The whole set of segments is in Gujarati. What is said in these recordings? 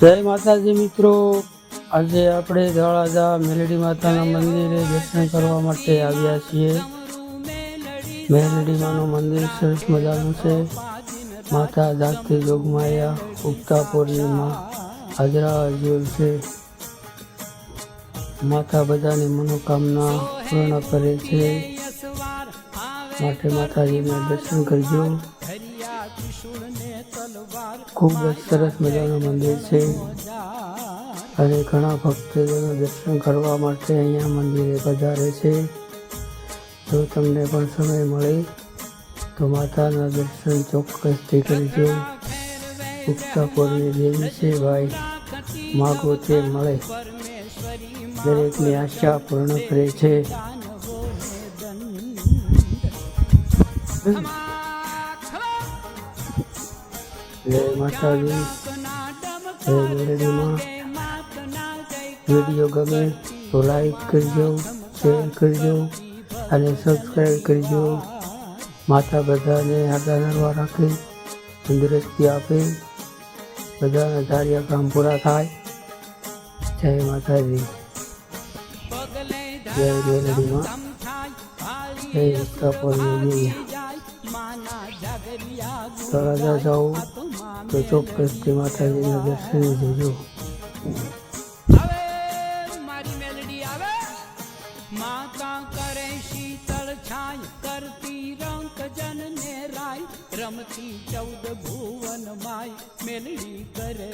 જય માતાજી મિત્રો. આજે આપણે ધોળાજા મેલડી માતાના મંદિરે દર્શન કરવા માટે આવ્યા છીએ. મેલડી માનું મંદિર સરસ મજાનું છે. માતા જાગતી જોગમાયા, ઉગતા પૂર્ણિમા હાજરા હજુર છે. માતા બધાની મનોકામના પૂર્ણ કરે છે. માટે માતાજીના દર્શન કરજો. ખૂબ જ સરસ મજાનું મંદિર છે. અને ઘણા ભક્તજનો દર્શન કરવા માટે અહીંયા મંદિરે પધારે છે. જો તમને પણ સમય મળે, તો માતાના દર્શન ચોક્કસથી કરજો. ઉગતા પૂર્ણિ દેવી છે ભાઈ. માગો તે મળે. દરેકની આશા પૂર્ણ કરે છે. જય માતાજી જય મેરડીમાં વીડિયો ગમે તો લાઈક કરજો શેર કરજો અને સબસ્ક્રાઈબ કરજો માતા બધાને આદા નરવા રાખે તંદુરસ્તી આપે બધાના ધાર્યા કામ પૂરા થાય જય માતાજી જય મેરડીમાં જય ઉત્તાપુરની દેવી તળાજા જાઓ તો ચોક્કસથી માતાજીના દર્શન જોજો રમતી ચૌદ ભુવન માય મેલડી કરે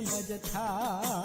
મજ થાય.